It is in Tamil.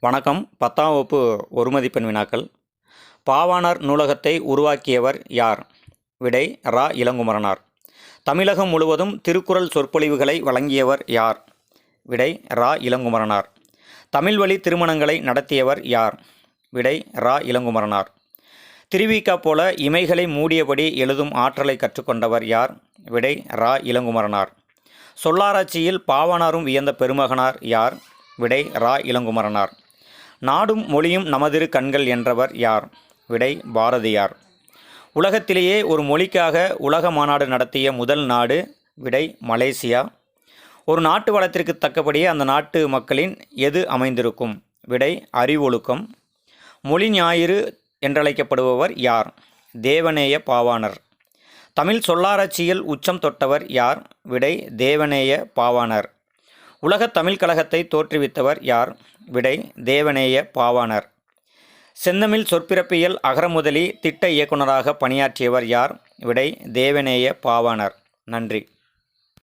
வணக்கம். பத்தாம் வகுப்பு ஒரு மதிப்பெண் வினாக்கள். பாவாணர் நூலகத்தை உருவாக்கியவர் யார்? விடை ரா. இளங்குமரனார். தமிழகம் முழுவதும் திருக்குறள் சொற்பொழிவுகளை வழங்கியவர் யார்? விடை ரா. இளங்குமரனார். தமிழ் வழி திருமணங்களை நடத்தியவர் யார்? விடை ரா. இளங்குமரனார். திருவிக்கா போல இமைகளை மூடியபடி எழுதும் ஆற்றலை கற்றுக்கொண்டவர் யார்? விடை ரா. இளங்குமரனார். சொல்லாராய்ச்சியில் பாவானாரும் வியந்த பெருமகனார் யார்? விடை ரா. இளங்குமரனார். நாடும் மொழியும் நமதிரு கண்கள் என்றவர் யார்? விடை பாரதியார். உலகத்திலேயே ஒரு மொழிக்காக உலக மாநாடு நடத்திய முதல் நாடு விடை மலேசியா. ஒரு நாட்டு வளத்திற்கு தக்கபடியே அந்த நாட்டு மக்களின் எது அமைந்திருக்கும்? விடை அறிவொழுக்கம். மொழி ஞாயிறு என்றழைக்கப்படுபவர் யார்? தேவநேய பாவாணர். தமிழ் சொல்லாராய்ச்சியில் உச்சம் தொட்டவர் யார்? விடை தேவநேய பாவாணர். உலகத் தமிழ் கழகத்தை தோற்றுவித்தவர் யார்? விடை தேவநேய பாவாணர். செந்தமிழ் சொற்பிறப்பியல் அகரமுதலி திட்ட இயக்குனராக பணியாற்றியவர் யார்? விடை தேவநேய பாவாணர். நன்றி.